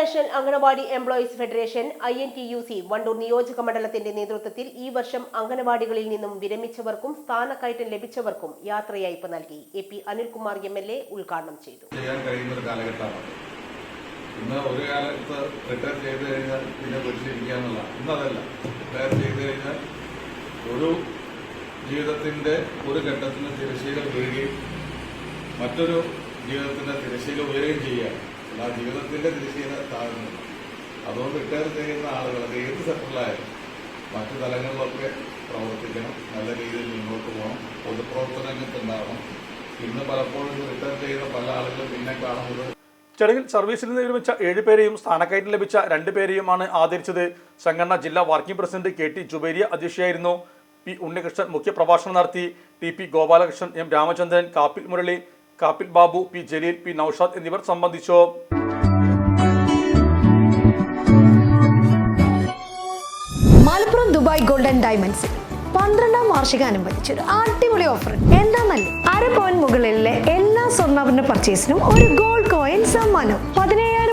National anganwadi employees federation I N T U C Wandoor നിയോജക മണ്ഡലത്തിന്റെ നേതൃത്വത്തിൽ ഈ വർഷം അംഗനവാടികളിൽ നിന്നും വിരമിച്ചവർക്കും സ്ഥാനക്കയറ്റം ലഭിച്ചവർക്കും യാത്രയയപ്പ് നൽകി. A P Anilkumar M L A ഉദ്ഘാടനം ചെയ്തു. ചെയ്യാൻ കഴിയുന്ന ഒരു കാലഘട്ടമാണ്. ഇന്ന് ഒരു കാലത്ത് റിട്ടയർ ചെയ്ത് കഴിഞ്ഞാൽ പിന്നെ പരിശീലിക്കാന്നുള്ള ഇന്നതല്ല റിട്ടയർ ചെയ്ത് കഴിഞ്ഞാൽ ഒരു ജീവിതത്തിന്റെ ഒരു ഘട്ടത്തിന് തിരശ്ശീല വീഴുകയും മറ്റൊരു ജീവിതത്തിന്റെ തിരശ്ശീല ഉയരുകയും ചെയ്യുക. ആ ജീവിതത്തിന്റെ തിരശ്ശീല താഴ്ന്നു. അതുകൊണ്ട് റിട്ടയർ ചെയ്യുന്ന ആളുകൾ അത് ഏത് സെക്ടറിലായാലും മറ്റു തലങ്ങളിലൊക്കെ പ്രവർത്തിക്കണം നല്ല രീതിയിൽ മുന്നോട്ട് പോകണം പൊതുപ്രവർത്തന രംഗത്തുണ്ടാവണം ഇന്ന് പലപ്പോഴും റിട്ടയർ ചെയ്ത പല ആളുകളും പിന്നെ കാണുന്നത്. ചടങ്ങിൽ സർവീസിൽ നിന്ന് വിരമിച്ച ഏഴുപേരെയും സ്ഥാനക്കയറ്റം ലഭിച്ച രണ്ടുപേരെയുമാണ് ആദരിച്ചത്. സംഘടന ജില്ലാ working president K T Jubairiya അധ്യക്ഷയായിരുന്നു. P Unnikrishnan മുഖ്യപ്രഭാഷണം നടത്തി. T P Gopalakrishnan M Ramachandran Kappil Murali Kappil Babu P Jaleel P Naushad എന്നിവർ സംബന്ധിച്ചു. മലപ്പുറം ദുബായ് ഗോൾഡൻ ഡയമണ്ട്സ് പന്ത്രണ്ടാം വാർഷികം അനുബന്ധിച്ച് ഒരു അടിപൊളി ഓഫർ. എന്താന്നല്ല അര പോയിന്റ് മുകളിലെ എല്ലാ സ്വർണാഭരണ പർച്ചേസിനും ഒരു ഗോൾഡ് കോയിൻ സമ്മാനം. പതിനയ്യായിരം